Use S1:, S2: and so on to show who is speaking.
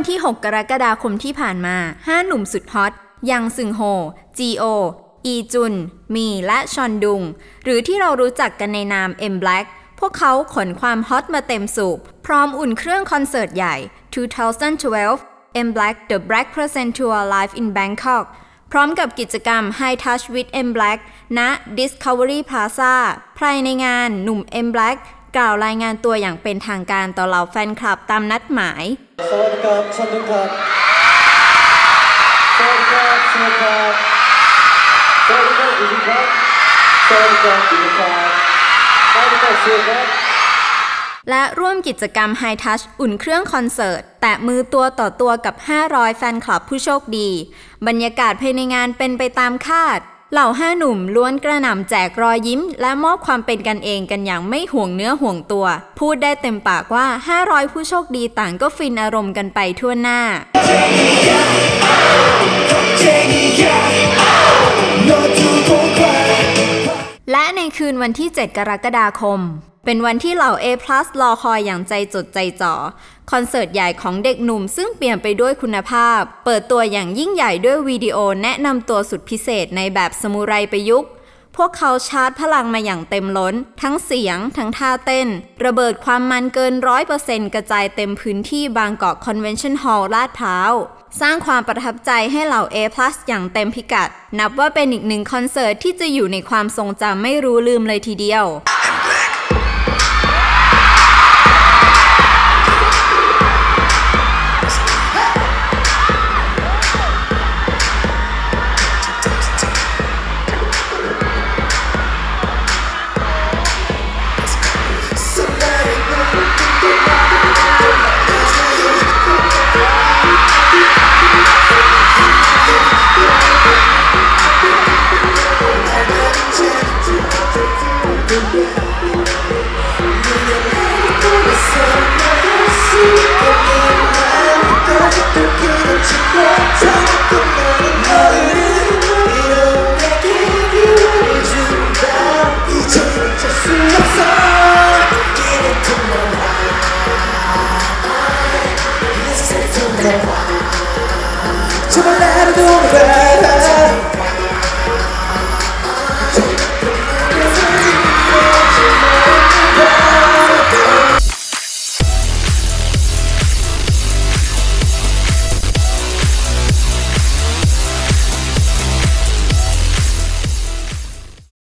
S1: วันที่ 6 กรกฎาคมที่ผ่านมา 5 หนุ่มสุดฮอต ยังซึงโฮ จีโอ อีจุน มี และชอนดุง หรือที่เรารู้จักกันในนาม M Black พวกเขาขนความฮอตมาเต็มสูบ พร้อมอุ่นเครื่องคอนเสิร์ตใหญ่ 2012 M Black The Black Present Tour Live in Bangkok พร้อมกับกิจกรรม High Touch with M Black ณ Discovery Plaza ภายในงานหนุ่ม M Black กล่าวรายงานตัวอย่างเป็นทางการต่อเหล่าแฟนคลับตามนัดหมาย
S2: สวัสดีครับชอนดุงครับสวัสดีครับสวัสดีครับสวัสดีครับอีกครับสวัสดีครับอีกครับสวัสดีครับสวัสดีครับ
S1: และร่วมกิจกรรม High Touch อุ่นเครื่องคอนเสิร์ต แตะมือตัวต่อตัวกับ 500 แฟนคลับผู้โชคดี บรรยากาศภายในงานเป็นไปตามคาด เหล่าห้าหนุ่มล้วนกระหน่ำแจกรอยยิ้ม และมอบความเป็นกันเองกันอย่างไม่ห่วงเนื้อห่วงตัว พูดได้เต็มปากว่า 500 ผู้โชคดีต่างก็ฟินอารมณ์กันไปทั่วหน้า และในคืนวันที่ 7 กรกฎาคม เป็นวันที่เหล่า A+ รอคอยอย่างใจจดใจจ่อ คอนเสิร์ตใหญ่ของเด็กหนุ่มซึ่งเปลี่ยนไปด้วยคุณภาพ เปิดตัวอย่างยิ่งใหญ่ด้วยวิดีโอแนะนำตัวสุดพิเศษในแบบสมุไรประยุกต์พวกเขาชาร์จพลังมาอย่างเต็มล้น ทั้งเสียง ทั้งท่าเต้น ระเบิดความมันเกินร้อยเปอร์เซ็นต์กระจายเต็มพื้นที่บางกอกคอนเวนชั่นฮอลล์ลาดพร้าว สร้างความประทับใจให้เหล่า A+ อย่างเต็มพิกัด นับว่าเป็นอีกหนึ่งคอนเสิร์ตที่จะอยู่ในความทรงจำไม่รู้ลืมเลยทีเดียว